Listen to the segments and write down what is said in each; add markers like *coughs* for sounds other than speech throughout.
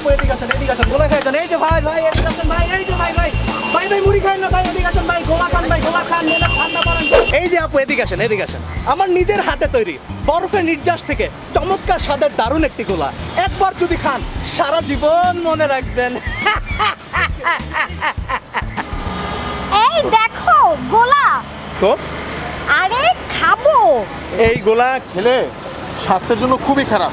আপু এদিকে আসেন এদিকে আসেন গোলা খাই এই যে ভাই ভাই এদিকে আসেন ভাই এই যে ভাই ভাই ভাই ভাই মুড়ি খান না ভাই এদিকে আসেন ভাই গোলা খান ভাই গোলা খান ঠান্ডা এই যে আপু এদিকে আসেন এদিকে আসেন। আমার নিজের হাতে তৈরি বরফের নির্যাস থেকে চমৎকার স্বাদের দারুণ একটি গোলা। একবার যদি খান সারা জীবন মনে রাখবেন। এই দেখো গোলা। তো? আরে খাব। এই গোলা খেলে স্বাস্থ্যের জন্য খুবই খারাপ।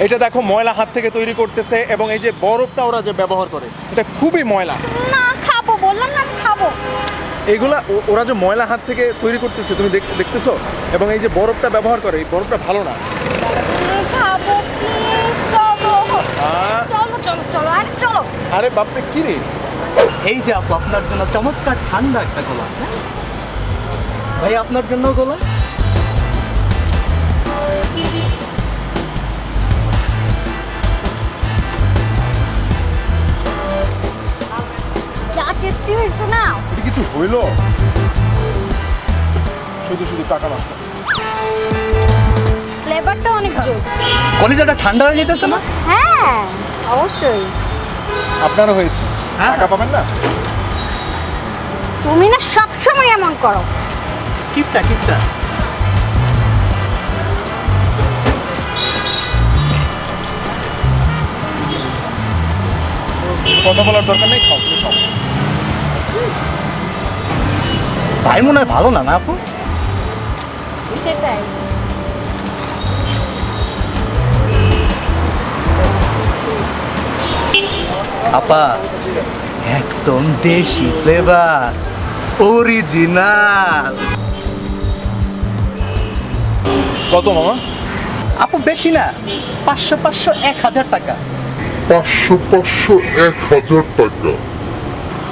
এটা দেখো ময়লা হাত থেকে তৈরি করতেছে এবং এই যে বরফটা ওরা যে ব্যবহার করে এটা খুবই ময়লা। না খাব বললাম না আমি খাব। এইগুলা ও- ওরা যে ময়লা হাত থেকে তৈরি করতেছে তুমি দেখ- দেখতেছো? এবং এই যে বরফটা ব্যবহার করে এই বরফটা ভালো না? তুমি খাব প্লিজ চলো আহ, চলো চলো চলো আরে চলো। আরে বাপরে কি রে? এই যে আপু আপনার জন্য চমৎকার ঠান্ডা একটা গোলা হ্যাঁ? ভাই আপনার জন্য গোলা টেস্টি হয়েছে না? এটা কিছু হইল? শুধু শুধু টাকা নষ্ট। ফ্লেভারটা অনেক জোস। কলিজাটা ঠান্ডা হয়ে যেতেছে না? হ্যাঁ অবশ্যই। আপনারও হয়েছে। হ্যাঁ। টাকা পাবেন না? তুমি না সবসময় এমন করো। কিপটা কিপটা। কথা বলার দরকার নেই খাও খাও। ভাই মনে হয় ভালো না না আপু? সেটাই। আপা একদম দেশি ফ্লেভার অরিজিনাল কত মামা? আপু বেশি না পাঁচশো পাঁচশো এক হাজার টাকা। পাঁচশো পাঁচশো এক হাজার টাকা।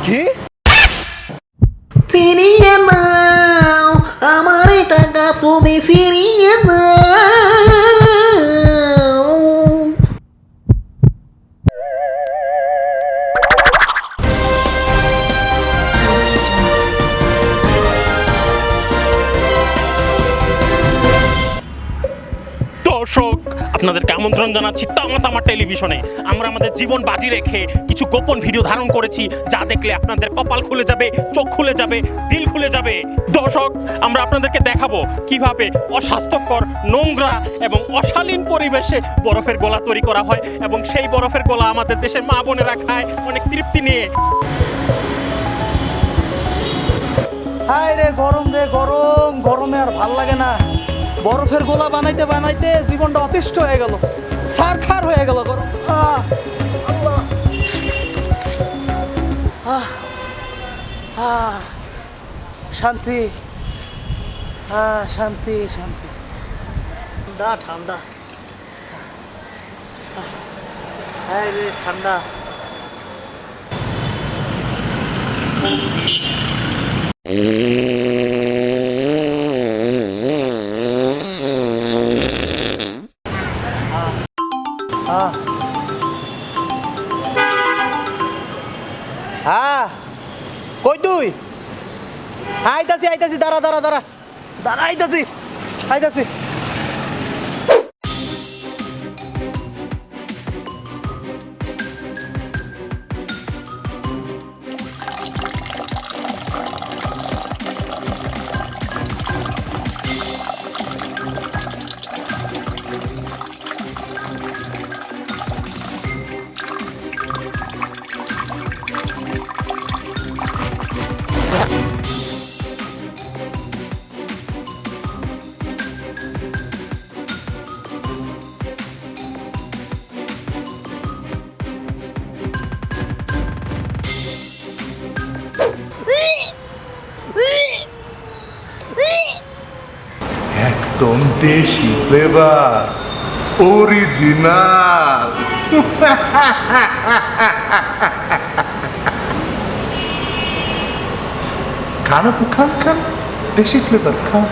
কি? ফিরিয়ে নাও আমার টাকা তুমি ফিরিয়ে দাও আপনাদেরকে আমন্ত্রণ জানাচ্ছি তামা তামা টেলিভিশনে। আমরা আমাদের জীবন বাজি রেখে কিছু গোপন ভিডিও ধারণ করেছি, যা দেখলে আপনাদের কপাল খুলে যাবে, চোখ খুলে যাবে, দিল খুলে যাবে। দর্শক, আমরা আপনাদেরকে দেখাবো কীভাবে অস্বাস্থ্যকর, নোংরা এবং অশালীন পরিবেশে বরফের গোলা তৈরি করা হয় এবং সেই বরফের গোলা আমাদের দেশের মা বোনেরা খায়। অনেক তৃপ্তি নিয়ে। হায় রে গরম রে গরম, গরমে আর ভালো লাগে না। বরফের গোলা বানাইতে বানাইতে জীবনটা অতিষ্ঠ হয়ে গেল। সারখার হয়ে গেল গরম। শান্তি। শান্তি শান্তি। ঠান্ডা ঠান্ডা। হায় রে ঠান্ডা। হ্যাঁ হ্যাঁ কই তুই? আইতাছি আইতাছি দাঁড়া দাঁড়া দাঁড়া। দাঁড়া আইতাছি আইতাছি। একদম দেশি ফ্লেভার অরিজিনাল খান আপু খান খান দেশি ফ্লেভার খান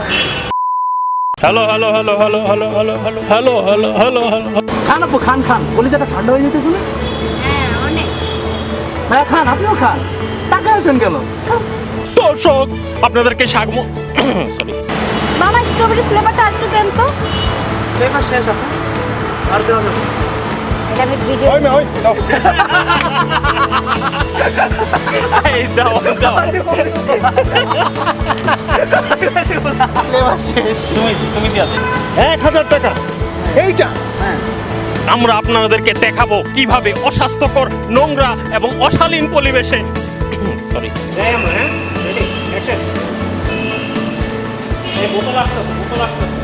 hello hello hello hello hello hello hello hello hello hello hello খান আপু খান খান কলিজাটা ঠান্ডা হয়ে যেতেছে না হ্যাঁ খান আপনিও খান টাকা আছেন গেল দর্শক আপনাদেরকে স্বাগত সরি মামা স্ট্রবেরি ফ্লেভারটা আর একটু দেন তো। ফ্লেভার শেষ আপু আর দেওয়া যাবে না। এটা আমি ভিডিও ওই মেয়ে, ওই, দাও। এই দাও দাও। তুমি তুমি দিয়া দে। এক হাজার টাকা। এইটা। আমরা আপনাদেরকে দেখাবো কীভাবে অস্বাস্থ্যকর নোংরা এবং অশালীন পরিবেশে *coughs* সরি বোতল আসতেছে বোতল আসতেছে